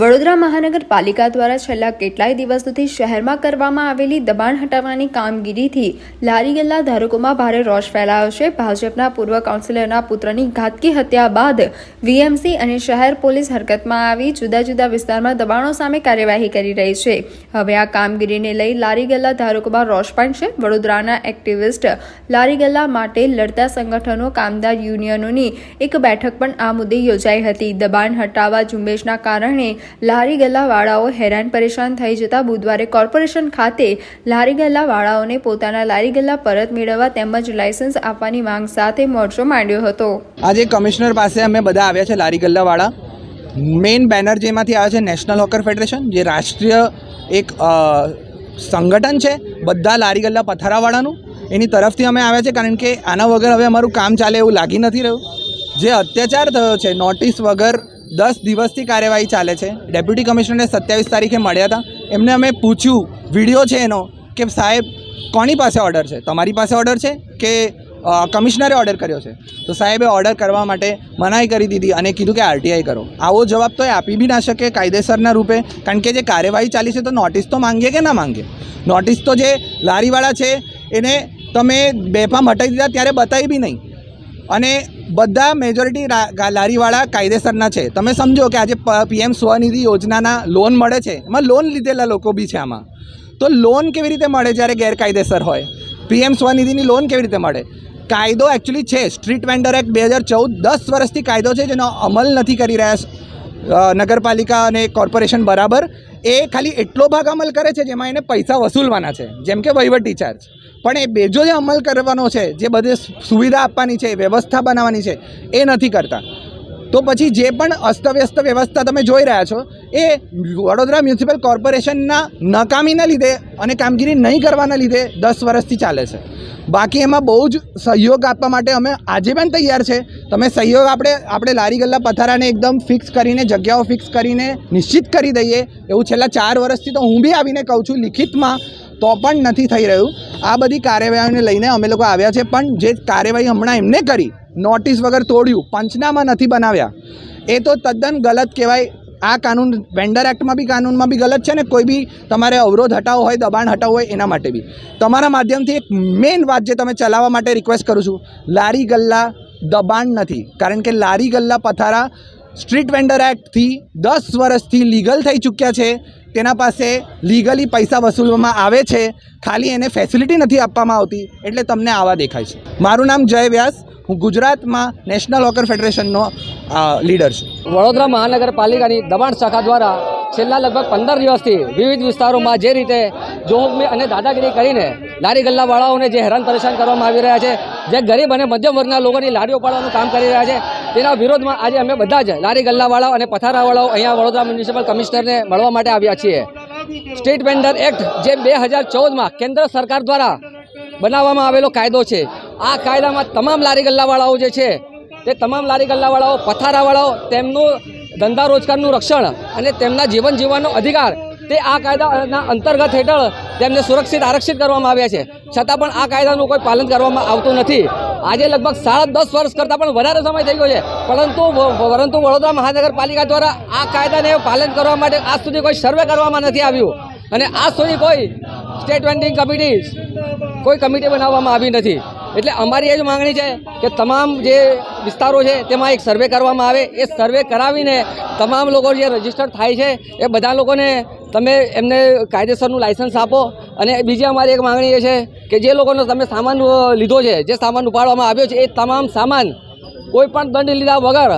વડોદરા મહાનગરપાલિકા દ્વારા છેલ્લા કેટલાય દિવસોથી શહેરમાં કરવામાં આવેલી દબાણ હટાવવાની કામગીરીથી લારી ગલ્લા ધારકોમાં ભારે રોષ ફેલાયો છે. ભાજપના પૂર્વ કાઉન્સિલરના પુત્રની ઘાતકી હત્યા બાદ વીએમસી અને શહેર પોલીસ હરકતમાં આવી જુદા જુદા વિસ્તારમાં દબાણો સામે કાર્યવાહી કરી રહી છે. હવે આ કામગીરીને લઈ લારી ગલ્લા ધારકોમાં રોષ પણ છે. વડોદરાના એક્ટિવિસ્ટ લારી ગલ્લા માટે લડતા સંગઠનો, કામદાર યુનિયનોની એક બેઠક પણ આ મુદ્દે યોજાઈ હતી. દબાણ હટાવવા ઝુંબેશના કારણે લારી ગલ્લાવાળાઓ હેરાન પરેશાન થઈ જતા બુધવારે કોર્પોરેશન ખાતે લારી ગલ્લાવાળાઓને પોતાના લારી ગલ્લા પરત મેળવવા તેમજ લાયસન્સ આપવાની માંગ સાથે મોરચો માંડ્યો હતો. આજે કમિશનર પાસે અમે બધા આવ્યા છે લારી ગલ્લાવાળા મેઇન બેનર જેમાંથી આવે છે નેશનલ હોકર ફેડરેશન, જે રાષ્ટ્રીય એક સંગઠન છે, બધા લારી ગલ્લા પથારાવાળાનું. એની તરફથી અમે આવ્યા છે કારણ કે આના વગર હવે અમારું કામ ચાલે એવું લાગી નથી રહ્યું. જે અત્યાચાર થયો છે, નોટિસ વગર દસ દિવસથી કાર્યવાહી ચાલે છે. ડેપ્યુટી કમિશનરને સત્યાવીસ તારીખે મળ્યા હતા. એમને અમે પૂછ્યું, વીડિયો છે એનો, કે સાહેબ, કોની પાસે ઓર્ડર છે? તમારી પાસે ઓર્ડર છે કે કમિશનરે ઓર્ડર કર્યો છે? તો સાહેબે ઓર્ડર કરવા માટે મનાઈ કરી દીધી અને કીધું કે આરટીઆઈ કરો. આવો જવાબ તો એ આપી બી ના શકે કાયદેસરના રૂપે, કારણ કે જે કાર્યવાહી ચાલી છે તો નોટિસ તો માંગીએ કે ના માંગીએ નોટિસ તો જે લારીવાળા છે, એને તમે બેફામ હટાવી દીધા, ત્યારે બતાવી બી નહીં. અને બધા મેજોરિટી લારીવાળા કાયદેસરના છે. તમે સમજો કે આજે પીએમ સ્વનિધિ યોજનાના લોન મળે છે. એમાં લોન લીધેલા લોકો બી છે આમાં. તો લોન કેવી રીતે મળે જ્યારે ગેરકાયદેસર હોય? પીએમ સ્વનિધિની લોન કેવી રીતે મળે? કાયદો એકચ્યુઅલી છે. સ્ટ્રીટ વેન્ડર એક્ટ બે હજાર ચૌદ દસ વર્ષથી કાયદો છે જેનો અમલ નથી કરી રહ્યા નગરપાલિકા અને કોર્પોરેશન બરાબર. એ ખાલી એટલો ભાગ અમલ કરે છે જેમાં એને પૈસા વસૂલવાના છે. જેમ કે વહીવટી ચાર્જ પણ એ બેજો જે અમલ કરવાનો છે, જે બધી સુવિધા આપવાની છે, વ્યવસ્થા બનાવવાની છે, એ નથી કરતા. તો પછી જે પણ અસ્તવ્યસ્ત વ્યવસ્થા તમે જોઈ રહ્યા છો, એ વડોદરા મ્યુનિસિપલ કોર્પોરેશનના નકામીના લીધે અને કામગીરી નહીં કરવાના લીધે દસ વર્ષથી ચાલે છે. બાકી એમાં બહુ જ સહયોગ આપવા માટે અમે આજે પણ તૈયાર છે. તમે સહયોગ આપણે આપણે લારી ગલ્લા પથારાને એકદમ ફિક્સ કરીને, જગ્યાઓ ફિક્સ કરીને નિશ્ચિત કરી દઈએ. એવું છેલ્લા ચાર વર્ષથી તો હું બી આવીને કહું છું, લિખિતમાં તો પણ નથી થઈ રહ્યું. આ બધી કાર્યવાહીને લઈને અમે લોકો આવ્યા છે, પણ જે કાર્યવાહી હમણાં એમને કરી નોટિસ વગર તોડ્યું, પંચનામા નથી બનાવ્યા. એ તો તદ્દન ગલત કહેવાય. આ કાનૂન વેન્ડર એક્ટમાં બી, કાનૂનમાં બી ગલત છે ને, કોઈ બી તમારે અવરોધ હટાવવો હોય, દબાણ હટાવવું હોય, એના માટે બી. તમારા માધ્યમથી એક મેઇન વાત જે તમે ચલાવવા માટે રિક્વેસ્ટ કરું છું, લારી ગલ્લા દબાણ નથી. કારણ કે લારી ગલ્લા પથારા સ્ટ્રીટ વેન્ડર એક્ટથી દસ વર્ષથી લીગલ થઈ ચૂક્યા છે. તેના પાસે લીગલી પૈસા વસૂલવામાં આવે છે. ખાલી એને ફેસિલિટી નથી આપવામાં આવતી, એટલે તમને આવા દેખાય છે. મારું નામ જય વ્યાસ, હું ગુજરાતમાં નેશનલ હોકર ફેડરેશનનો લીડર છું. વડોદરા મહાનગરપાલિકાની દબાણ શાખા દ્વારા છેલ્લા લગભગ પંદર દિવસથી વિવિધ વિસ્તારોમાં જે રીતે જોહુકમી અને દાદાગીરી કરીને લારી ગલ્લાવાળાઓને જે હેરાન પરેશાન કરવામાં આવી રહ્યા છે, જે ગરીબ અને મધ્યમ વર્ગના લોકોની લારીઓ પાડવાનું કામ કરી રહ્યા છે તેના વિરોધમાં આજે અમે બધા જ લારી ગલ્લાવાળાઓ અને પથારાવાળાઓ અહીંયા વડોદરા મ્યુનિસિપલ કમિશનરને મળવા માટે આવ્યા છીએ. સ્ટેટ વેન્ડર એક્ટ જે બે હજાર ચૌદમાં કેન્દ્ર સરકાર દ્વારા બનાવવામાં આવેલો કાયદો છે, આ કાયદામાં તમામ લારી ગલ્લાવાળાઓ જે છે, તે તમામ લારી ગલ્લાવાળાઓ, પથારાવાળાઓ, તેમનું ધંધા રોજગારનું રક્ષણ અને તેમના જીવન જીવવાનો અધિકાર તે આ કાયદાના અંતર્ગત હેઠળ તેમને સુરક્ષિત આરક્ષિત કરવામાં આવ્યા છે. છતાં પણ આ કાયદાનું કોઈ પાલન કરવામાં આવતું નથી. આજે લગભગ સાડા દસ વર્ષ કરતાં પણ વધારે સમય થઈ ગયો છે. પરંતુ પરંતુ વડોદરા મહાનગરપાલિકા દ્વારા આ કાયદાને પાલન કરવા માટે આજ સુધી કોઈ સર્વે કરવામાં નથી આવ્યું. અને આજ સુધી કોઈ સ્ટેટ વેન્ડિંગ કમિટી, કોઈ કમિટી બનાવવામાં આવી નથી. એટલે અમારી એ જ માંગણી છે કે તમામ જે વિસ્તારો છે, તેમાં એક સર્વે કરવામાં આવે. એ સર્વે કરાવીને તમામ લોકો જે રજિસ્ટર થાય છે, એ બધા લોકોને તમે એમને કાયદેસરનું લાયસન્સ આપો. અને બીજી અમારી એક માંગણી એ છે કે જે લોકોનો તમે સામાન લીધો છે, જે સામાન ઉપાડવામાં આવ્યો છે, એ તમામ સામાન કોઈ પણ દંડ લીધા વગર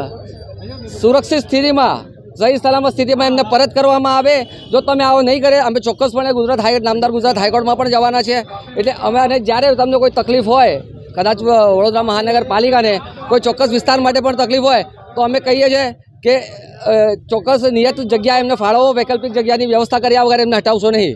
સુરક્ષિત સ્થિતિમાં સહી સલામત સ્થિતિમાં એમને પરત કરવામાં આવે. જો તમે આવો નહીં કરે, અમે ચોક્કસપણે ગુજરાત હાઈ નામદાર ગુજરાત હાઈકોર્ટમાં પણ જવાના છે. એટલે અમે અને જ્યારે તમને કોઈ તકલીફ હોય, કદાચ વડોદરા મહાનગરપાલિકાને કોઈ ચોક્કસ વિસ્તાર માટે પણ તકલીફ હોય, તો અમે કહીએ છીએ કે ચોક્કસ નિયત જગ્યા એમને ફાળવો, વૈકલ્પિક જગ્યાની વ્યવસ્થા કર્યા વગર એમને હટાવશો નહીં.